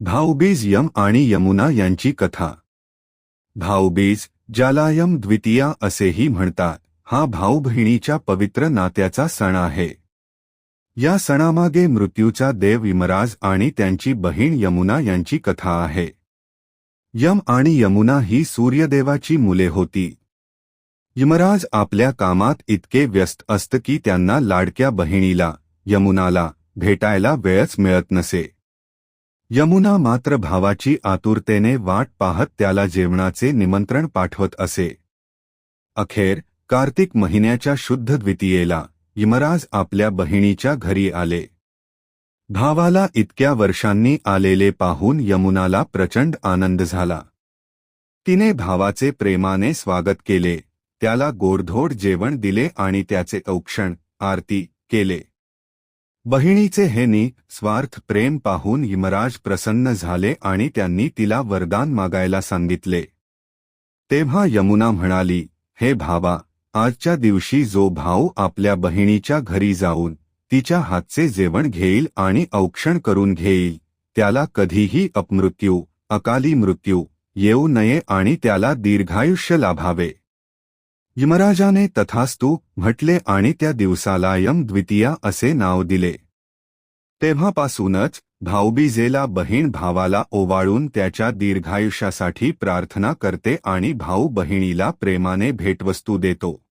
Bhaubeej M आणि यमुना यांची कथा. भाऊबीज ज्याला यम द्वितीया असेही म्हणतात हा भाऊ बहिणीच्या पवित्र नात्याचा सण आहे. या सणामागे मृत्यूचा देव यमराज आणि त्यांची बहीण यमुना यांची कथा आहे. यम आणि यमुना ही सूर्यदेवाची मुले होती. यमराज आपल्या कामात इतके व्यस्त असत की त्यांना लाडक्या बहिणीला यमुनाला भेटायला वेळच मिळत नसे. यमुना मात्र भावाची आतुरतेने वाट पाहत त्याला जेवणाचे निमंत्रण पाठवत असे. अखेर कार्तिक महिन्याच्या शुद्ध द्वितीयेला यमराज आपल्या बहिणीच्या घरी आले. भावाला इतक्या वर्षांनी आलेले पाहून यमुनाला प्रचंड आनंद झाला. तिने भावाचे प्रेमाने स्वागत केले त्याला गोडधोड जेवण दिले आणि त्याचे औक्षण आरती केले. बहिणीचे हे स्वार्थ प्रेम पाहून यमराज प्रसन्न झाले आणि त्यांनी तिला वरदान मागायला सांगितले. तेव्हा यमुना म्हणाली हे भावा आजच्या दिवशी जो भाऊ आपल्या बहिणीच्या घरी जाऊन तिच्या हातचे जेवण घेईल आणि औक्षण करून घेईल त्याला कधीही अपमृत्यू अकाली मृत्यू येऊ नये आणि त्याला दीर्घायुष्य लाभावे. यमराजाने तथास्तू म्हटले आणि त्या दिवसाला यम द्वितीया असे नाव दिले. तेव्हापासूनच भाऊबीजेला बहीण भावाला ओवाळून त्याच्या दीर्घायुष्यासाठी प्रार्थना करते आणि भाऊ बहिणीला प्रेमाने भेटवस्तू देतो.